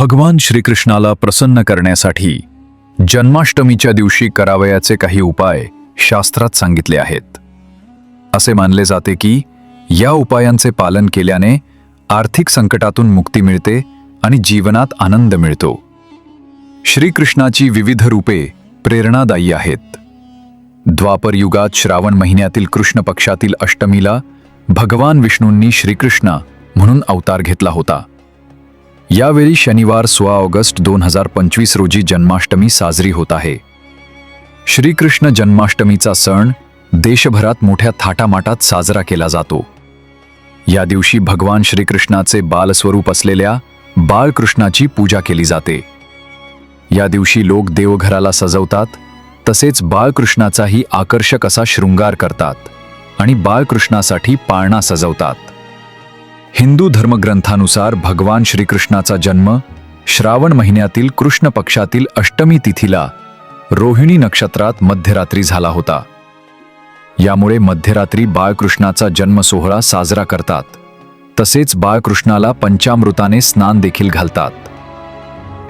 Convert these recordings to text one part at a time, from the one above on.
भगवान श्रीकृष्णाला प्रसन्न करण्यासाठी जन्माष्टमीच्या दिवशी करावयाचे काही उपाय शास्त्रात सांगितले आहेत. असे मानले जाते की या उपायांचे पालन केल्याने आर्थिक संकटातून मुक्ती मिळते आणि जीवनात आनंद मिळतो. श्रीकृष्णाची विविध रूपे प्रेरणादायी आहेत. द्वापर युगात श्रावण महिन्यातील कृष्ण पक्षातील अष्टमीला भगवान विष्णूंनी श्रीकृष्ण म्हणून अवतार घेतला होता. यावेळी शनिवार सोळा ऑगस्ट दोन हजार पंचवीस रोजी जन्माष्टमी साजरी होत आहे. श्रीकृष्ण जन्माष्टमीचा सण देशभरात मोठ्या थाटामाटात साजरा केला जातो. या दिवशी भगवान श्रीकृष्णाचे बालस्वरूप असलेल्या बाळकृष्णाची पूजा केली जाते. या दिवशी लोक देवघराला सजवतात तसेच बाळकृष्णाचाही आकर्षक असा शृंगार करतात आणि बाळकृष्णासाठी पाळणा सजवतात. हिंदू धर्मग्रंथानुसार भगवान श्रीकृष्णाचा जन्म श्रावण महिन्यातील कृष्ण पक्षातील अष्टमी तिथीला रोहिणी नक्षत्रात मध्यरात्री झाला होता. यामुळे मध्यरात्री बाळकृष्णाचा जन्म सोहळा साजरा करतात. तसेच बाळकृष्णाला पंचामृताने स्नान देखील घालतात.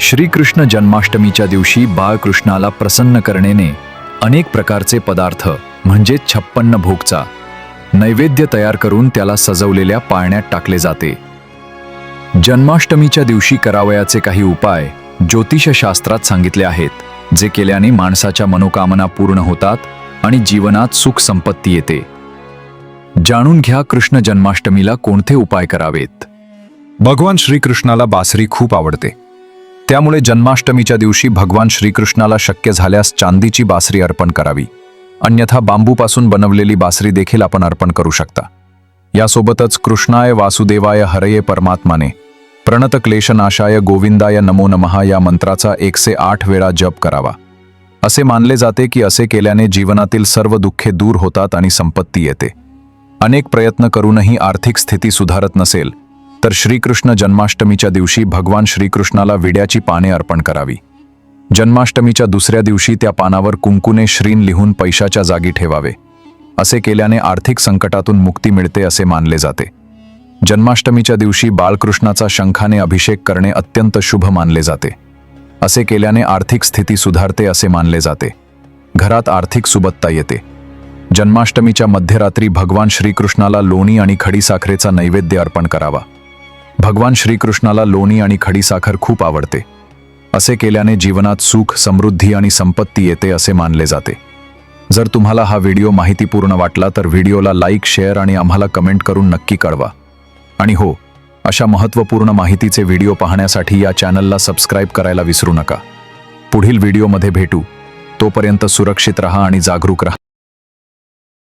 श्रीकृष्ण जन्माष्टमीच्या दिवशी बाळकृष्णाला प्रसन्न करण्याने अनेक प्रकारचे पदार्थ म्हणजे छप्पन्न भोगचा नैवेद्य तयार करून त्याला सजवलेल्या पाळण्यात टाकले जाते. जन्माष्टमीच्या दिवशी करावयाचे काही उपाय ज्योतिषशास्त्रात सांगितले आहेत जे केल्याने माणसाच्या मनोकामना पूर्ण होतात आणि जीवनात सुख संपत्ती येते. जाणून घ्या कृष्ण जन्माष्टमीला कोणते उपाय करावेत. भगवान श्रीकृष्णाला बासरी खूप आवडते. त्यामुळे जन्माष्टमीच्या दिवशी भगवान श्रीकृष्णाला शक्य झाल्यास चांदीची बासरी अर्पण करावी. अन्यथा बांबूपासून बनवलेली बासरी देखील आपण अर्पण करू शकता. यासोबतच कृष्णाय वासुदेवाय हरये परमात्माने प्रणत क्लेशनाशाय गोविंदाय नमो नमहा या मंत्राचा एकशे आठ वेळा जप करावा. असे मानले जाते की असे केल्याने जीवनातील सर्व दुःखे दूर होतात आणि संपत्ती येते. अनेक प्रयत्न करूनही आर्थिक स्थिती सुधारत नसेल तर श्रीकृष्ण जन्माष्टमीच्या दिवशी भगवान श्रीकृष्णाला विड्याची पाने अर्पण करावी. जन्माष्टमीच्या दुसऱ्या दिवशी त्या पानावर कुंकूने श्रीन लिहून पैशाच्या जागी ठेवावे. असे केल्याने आर्थिक संकटातून मुक्ती मिळते असे मानले जाते. जन्माष्टमीच्या दिवशी बाळकृष्णाचा शंखाने अभिषेक करणे अत्यंत शुभ मानले जाते. असे केल्याने आर्थिक स्थिती सुधारते असे मानले जाते. घरात आर्थिक सुबत्ता येते. जन्माष्टमीच्या मध्यरात्री भगवान श्रीकृष्णाला लोणी आणि खडीसाखरेचा नैवेद्य अर्पण करावा. भगवान श्रीकृष्णाला लोणी आणि खडीसाखर खूप आवडते. असे केल्याने जीवनात सुख समृद्धी आणि संपत्ती येते असे मानले जाते. जर तुम्हाला हा व्हिडिओ माहितीपूर्ण वाटला तर व्हिडिओला लाईक शेअर आणि आम्हाला कमेंट करून नक्की कळवा. आणि हो अशा महत्त्वपूर्ण माहितीचे व्हिडिओ पाहण्यासाठी या चॅनलला सबस्क्राईब करायला विसरू नका. पुढील व्हिडिओमध्ये भेटू. तोपर्यंत सुरक्षित रहा आणि जागरूक रहा.